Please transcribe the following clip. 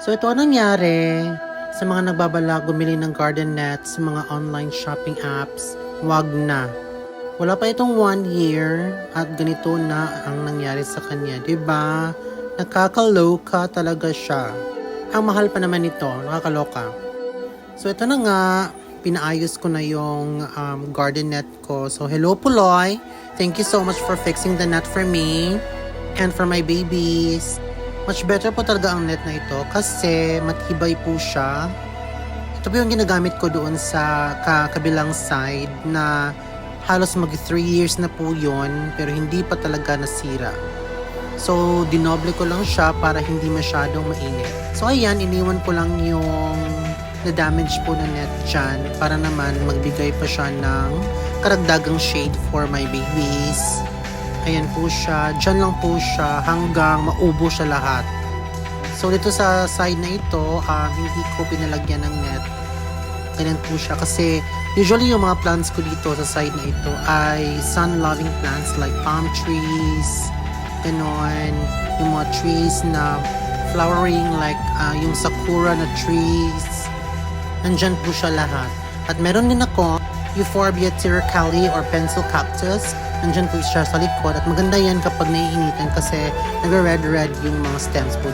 So ito ang nangyari sa mga nagbabala bumili ng garden net sa mga online shopping apps, wag na. Wala pa itong one year at ganito na ang nangyari sa kanya, ba? Nakakaloka talaga siya. Ang mahal pa naman ito, nakakaloka. So ito na nga, pinaayos ko na yung um, garden net ko. So hello Puloy, thank you so much for fixing the net for me and for my babies. Much better po talaga ang net na ito kasi matibay po siya. Ito po yung ginagamit ko doon sa ka kabilang side na halos mag 3 years na po yon pero hindi pa talaga nasira. So, dinoble ko lang siya para hindi masyadong mainit. So, ayan, iniwan ko lang yung na-damage po na net dyan para naman magbigay pa siya ng karagdagang shade for my babies. Ayan po siya. Dyan lang po siya hanggang maubo siya lahat. So, dito sa side na ito, ah, hindi ko pinalagyan ng net. Ganyan po siya kasi usually yung mga plants ko dito sa side na ito ay sun-loving plants like palm trees, ganon, yung mga trees na flowering like ah, yung sakura na trees. Nandyan po siya lahat. At meron din ako Euphorbia tiracali or pencil cactus. Nandyan po siya sa likod at maganda yan kapag naiinitan kasi nag-red-red yung mga stems po